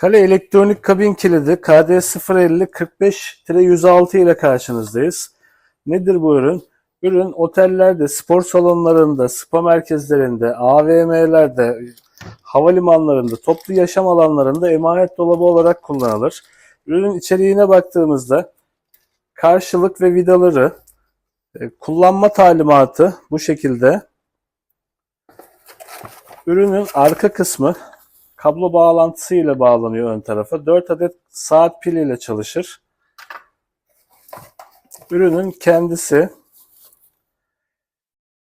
Kale elektronik kabin kilidi KD050 45-106 ile karşınızdayız. Nedir bu ürün? Ürün otellerde, spor salonlarında, spa merkezlerinde, AVM'lerde, havalimanlarında, toplu yaşam alanlarında emanet dolabı olarak kullanılır. Ürünün içeriğine baktığımızda karşılık ve vidaları, e, kullanma talimatı bu şekilde. Ürünün arka kısmı kablo bağlantısı ile bağlanıyor ön tarafa. 4 adet saat pil ile çalışır. Ürünün kendisi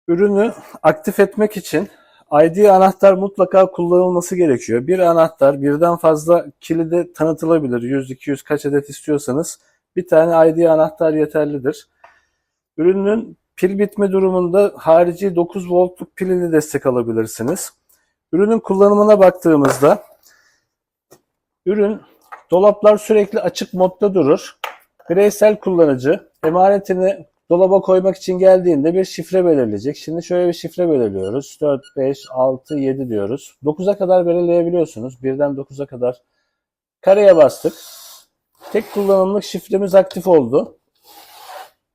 ürünü aktif etmek için ID anahtar mutlaka kullanılması gerekiyor. Bir anahtar birden fazla kilide tanıtılabilir. 100-200 kaç adet istiyorsanız bir tane ID anahtar yeterlidir. Ürünün pil bitme durumunda harici 9 voltluk pil ile destek alabilirsiniz. Ürünün kullanımına baktığımızda ürün dolaplar sürekli açık modda durur. Bireysel kullanıcı emanetini dolaba koymak için geldiğinde bir şifre belirleyecek. Şimdi şöyle bir şifre belirliyoruz. 4, 5, 6, 7 diyoruz. 9'a kadar belirleyebiliyorsunuz. Birden 9'a kadar. Kareye bastık. Tek kullanımlık şifremiz aktif oldu.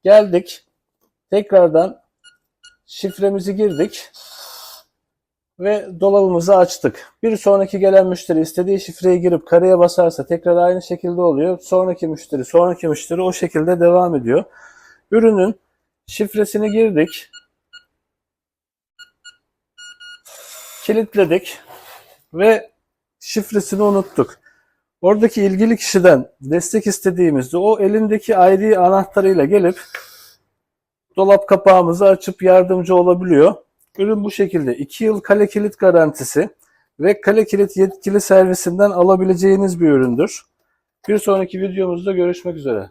Geldik. Tekrardan şifremizi girdik ve dolabımızı açtık. Bir sonraki gelen müşteri istediği şifreyi girip kareye basarsa tekrar aynı şekilde oluyor. Sonraki müşteri, sonraki müşteri o şekilde devam ediyor. Ürünün şifresini girdik. Kilitledik ve şifresini unuttuk. Oradaki ilgili kişiden destek istediğimizde o elindeki ID anahtarıyla gelip dolap kapağımızı açıp yardımcı olabiliyor. Ürün bu şekilde 2 yıl kale kilit garantisi ve kale kilit yetkili servisinden alabileceğiniz bir üründür. Bir sonraki videomuzda görüşmek üzere.